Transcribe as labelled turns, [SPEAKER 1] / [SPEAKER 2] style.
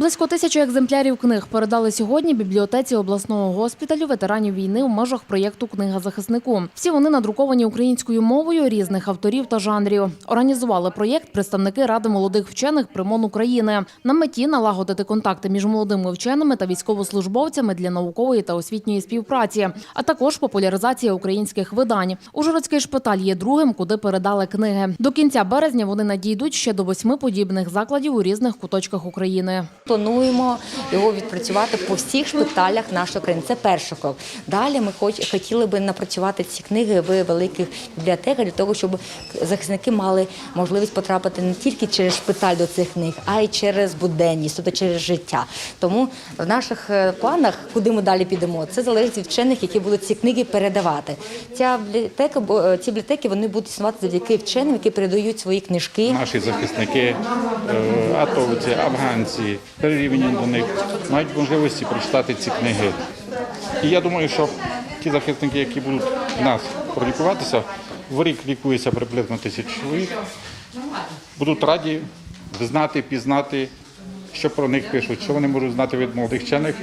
[SPEAKER 1] Близько тисячі екземплярів книг передали сьогодні бібліотеці обласного госпіталю ветеранів війни в межах проєкту Книга захиснику. Всі вони надруковані українською мовою різних авторів та жанрів. Організували проєкт представники Ради молодих вчених при МОН України. На меті налагодити контакти між молодими вченими та військовослужбовцями для наукової та освітньої співпраці, а також популяризація українських видань. Ужгородський шпиталь є другим, куди передали книги. До кінця березня вони надійдуть ще до восьми подібних закладів у різних куточках України.
[SPEAKER 2] Плануємо його відпрацювати по всіх шпиталях нашої країни. Це перший крок. Далі ми хоч хотіли би напрацювати ці книги в великих бібліотеках для того, щоб захисники мали можливість потрапити не тільки через шпиталь до цих книг, а й через буденність, тобто через життя. Тому в наших е, планах, куди ми далі підемо, це залежить від вчених, які будуть ці книги передавати. Ця бібліотека, е, ці бібліотеки вони будуть існувати завдяки вченим, які передають свої книжки.
[SPEAKER 3] Наші захисники, е, атовці, афганці, прирівняні до них мають можливості прочитати ці книги. І я думаю, що ті захисники, які будуть в нас пролікуватися, в рік лікується приблизно тисяч чоловік, будуть раді знати, пізнати, що про них пишуть, що вони можуть знати від молодих вчених.